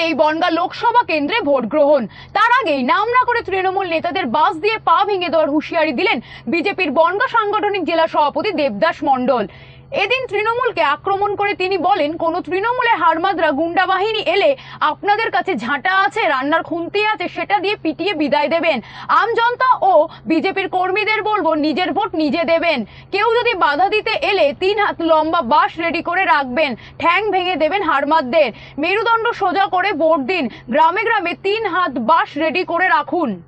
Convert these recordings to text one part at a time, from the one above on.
সকালেই বনগা লোকসভা কেন্দ্রে ভোট গ্রহণ। তার আগেই নাম না করে তৃণমূল নেতাদের বাস দিয়ে পা ভেঙে দেওয়ার হুঁশিয়ারি দিলেন বিজেপির বনগা সাংগঠনিক জেলা সভাপতি দেবদাস মণ্ডল। এদিন তৃণমূলকে আক্রমণ করে তিনি বলেন, কোন তৃণমূলে হারমাদরা গুন্ডা বাহিনী এলে আপনাদের কাছে ঝাঁটা আছে, রান্নার খুন্তি আছে, সেটা দিয়ে পিটিয়ে বিদায় দেবেন। আমজনতা ও বিজেপির কর্মীদের বলব, নিজের ভোট নিজে দেবেন। কেউ যদি বাধা দিতে এলে তিন হাত লম্বা বাঁশ রেডি করে রাখবেন। ঠ্যাং ভেঙে দেবেন হারমাদদের। মেরুদণ্ড সোজা করে ভোট দিন। গ্রামে গ্রামে তিন হাত বাঁশ রেডি করে রাখুন।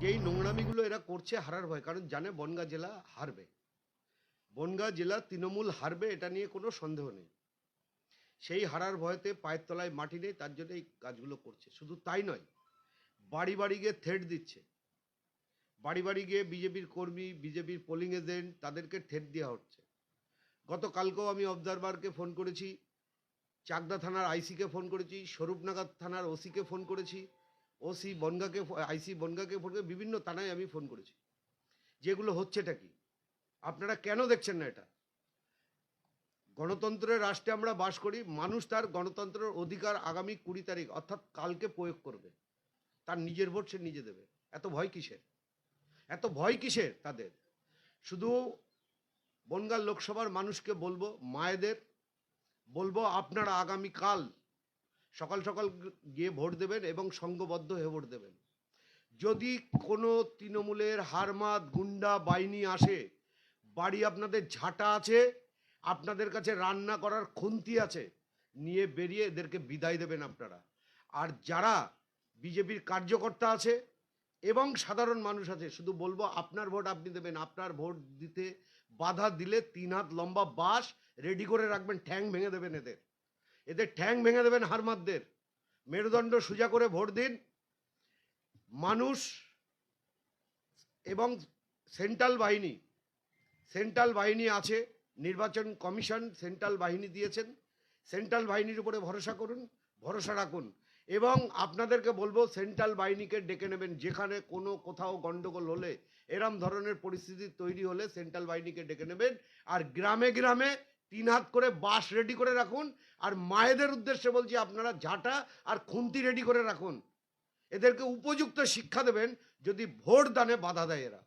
যেই নোংরামিগুলো এরা করছে হারার ভয়, কারণ জানে বনগা জেলা হারবে। বনগা জেলা তৃণমূল হারবে, এটা নিয়ে কোনো সন্দেহ নেই। সেই হারার ভয়তে পায়ের তলায় মাটি নেই, তার জন্য এই কাজগুলো করছে। শুধু তাই নয়, বাড়ি বাড়ি গিয়ে থ্রেট দিচ্ছে। বাড়ি বাড়ি গিয়ে বিজেপির কর্মী, বিজেপির পোলিং এজেন্ট তাদেরকে ঠেট দেওয়া হচ্ছে। গতকালকেও আমি অবজারভারকে ফোন করেছি, চাকদা থানার আইসিকে ফোন করেছি, স্বরূপনগর থানার ওসিকে ফোন করেছি ওসি বনগাকে আইসি বনগাকে ফোন করে বিভিন্ন থানায় আমি ফোন করেছি। যেগুলো হচ্ছেটা কি? আপনারা কেন দেখছেন না এটা? গণতন্ত্রের রাষ্ট্রে আমরা বাস করি, মানুষ তার গণতন্ত্রের অধিকার আগামী কুড়ি তারিখ, অর্থাৎ কালকে প্রয়োগ করবে। তার নিজের ভোট সে নিজে দেবে। এত ভয় কিসের? এত ভয় কিসের তাদের? শুধু বনগাঁ লোকসভার মানুষকে বলব, মায়েদের, বলব আপনারা আগামীকাল সকাল সকাল গিয়ে ভোট দেবেন এবং সংঘবদ্ধ হয়ে ভোট দেবেন। যদি কোনো তৃণমূলের হারমাত গুন্ডা, বাহিনী আসে বাড়ি আপনাদের ঝাঁটা আছে, আপনাদের কাছে রান্না করার খুন্তি আছে, নিয়ে বেরিয়ে এদেরকে বিদায় দেবেন আপনারা। আর যারা বিজেপির কার্যকর্তা আছে এবং সাধারণ মানুষ আছে, শুধু বলব আপনার ভোট আপনি দেবেন, আপনার ভোট দিতে বাধা দিলে তিন হাত লম্বা বাঁশ রেডি করে রাখবেন, ঠ্যাং ভেঙে দেবেন এদের। এদের ঠ্যাং ভেঙে দেবেন হারমাতদের মেরুদণ্ড সোজা করে ভোট দিন। মানুষ এবং সেন্ট্রাল বাহিনী সেন্ট্রাল বাহিনী আছে, নির্বাচন কমিশন সেন্ট্রাল বাহিনী দিয়েছেন। সেন্ট্রাল বাহিনীর উপরে ভরসা করুন, ভরসা রাখুন। এবং আপনাদেরকে বলব, সেন্ট্রাল বাহিনীকে ডেকে নেবেন। যেখানে কোনো কোথাও গন্ডগোল হলে, এরম ধরনের পরিস্থিতি তৈরি হলে সেন্ট্রাল বাহিনীকে ডেকে নেবেন। আর গ্রামে গ্রামে তিন হাত করে বাস রেডি করে রাখুন। আর মায়েদের উদ্দেশ্যে বলছি, আপনারা ঝাঁটা আর খুন্তি রেডি করে রাখুন। এদেরকে উপযুক্ত শিক্ষা দেবেন, যদি ভোট দানে বাধা দেয় এরা।